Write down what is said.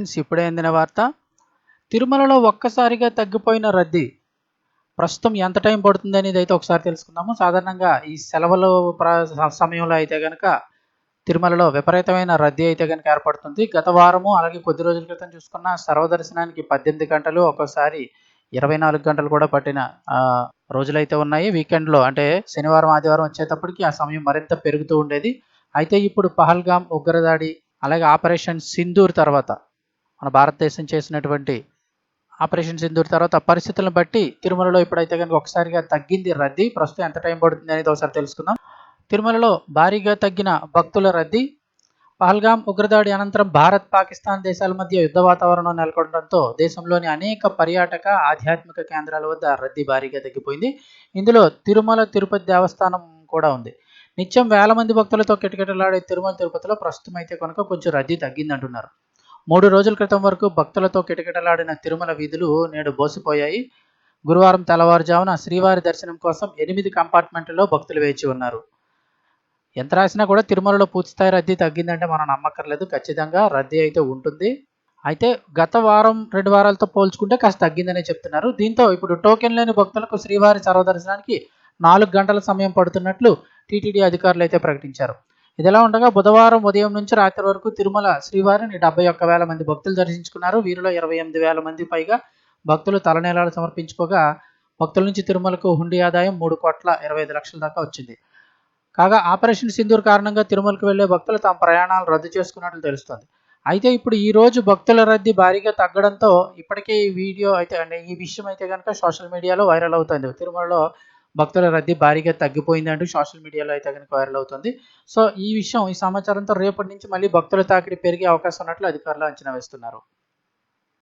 Friends ఇప్పుడే అందిన వార్త తిరుమలలో ఒక్కసారిగా తగ్గిపోయిన రద్దీ. ప్రస్తుతం ఎంత టైం పడుతుంది అనేది అయితే ఒకసారి తెలుసుకుందాము. సాధారణంగా ఈ సెలవుల ప్ర- సమయంలో అయితే కనుక తిరుమలలో విపరీతమైన రద్దీ అయితే కనుక ఏర్పడుతుంది. గత వారము అలాగే కొద్ది రోజుల క్రితం చూసుకున్న సర్వదర్శనానికి పద్దెనిమిది గంటలు ఒక్కోసారి ఇరవై నాలుగు గంటలు కూడా పట్టిన రోజులైతే ఉన్నాయి. వీకెండ్లో అంటే శనివారం ఆదివారం వచ్చేటప్పటికి ఆ సమయం మరింత పెరుగుతూ ఉండేది. అయితే ఇప్పుడు పహల్గామ్ ఉగ్రదాడి అలాగే ఆపరేషన్ సింధూర్ తర్వాత మన భారతదేశం చేసినటువంటి ఆపరేషన్ సింధూర్ తర్వాత పరిస్థితులను బట్టి తిరుమలలో ఇప్పుడైతే కనుక ఒకసారిగా తగ్గింది రద్దీ. ప్రస్తుతం ఎంత టైం పడుతుంది అనేది ఒకసారి తెలుసుకుందాం. తిరుమలలో భారీగా తగ్గిన భక్తుల రద్దీ. పహల్గాం ఉగ్రదాడి అనంతరం భారత్ పాకిస్తాన్ దేశాల మధ్య యుద్ధ వాతావరణం నెలకొనడంతో దేశంలోని అనేక పర్యాటక ఆధ్యాత్మిక కేంద్రాల వద్ద రద్దీ భారీగా తగ్గిపోయింది. ఇందులో తిరుమల తిరుపతి దేవస్థానం కూడా ఉంది. నిత్యం వేల మంది భక్తులతో కిటకిటలాడే తిరుమల తిరుపతిలో ప్రస్తుతం అయితే కనుక కొంచెం రద్దీ తగ్గిందంటున్నారు. మూడు రోజుల క్రితం వరకు భక్తులతో కిటకిటలాడిన తిరుమల వీధులు నేడు బోసిపోయాయి. గురువారం తెల్లవారుజామున శ్రీవారి దర్శనం కోసం ఎనిమిది కంపార్ట్మెంట్లలో భక్తులు వేచి ఉన్నారు. ఎంత రాసినా కూడా తిరుమలలో పూర్తిస్థాయి రద్దీ తగ్గిందంటే మనం నమ్మక్కర్లేదు. ఖచ్చితంగా రద్దీ అయితే ఉంటుంది. అయితే గత వారం రెండు వారాలతో పోల్చుకుంటే కాస్త తగ్గిందనే చెప్తున్నారు. దీంతో ఇప్పుడు టోకెన్ లేని భక్తులకు శ్రీవారి సర్వదర్శనానికి నాలుగు గంటల సమయం పడుతున్నట్లు టీటీడీ అధికారులు అయితే ప్రకటించారు. ఇదిలా ఉండగా బుధవారం ఉదయం నుంచి రాత్రి వరకు తిరుమల శ్రీవారిని డెబ్బై ఒక్క వేల మంది భక్తులు దర్శించుకున్నారు. వీరిలో ఇరవై ఎనిమిది వేల మంది పైగా భక్తులు తలనీలాలు సమర్పించుకోగా భక్తుల నుంచి తిరుమలకు హుండీ ఆదాయం మూడు కోట్ల ఇరవై ఐదు లక్షల దాకా వచ్చింది. కాగా ఆపరేషన్ సింధూర్ కారణంగా తిరుమలకు వెళ్ళే భక్తులు తమ ప్రయాణాలు రద్దు చేసుకున్నట్లు తెలుస్తోంది. అయితే ఇప్పుడు ఈ రోజు భక్తుల రద్దీ భారీగా తగ్గడంతో ఇప్పటికే ఈ వీడియో అయితే అంటే ఈ విషయం అయితే కనుక సోషల్ మీడియాలో వైరల్ అవుతుంది. తిరుమలలో భక్తుల రద్దీ భారీగా తగ్గిపోయింది అంటూ సోషల్ మీడియాలో అయితే కనుక వైరల్ అవుతుంది. సో ఈ విషయం ఈ సమాచారంతో రేపటి నుంచి మళ్ళీ భక్తుల తాకిడి పెరిగే అవకాశం ఉన్నట్లు అధికారులు అంచనా వేస్తున్నారు.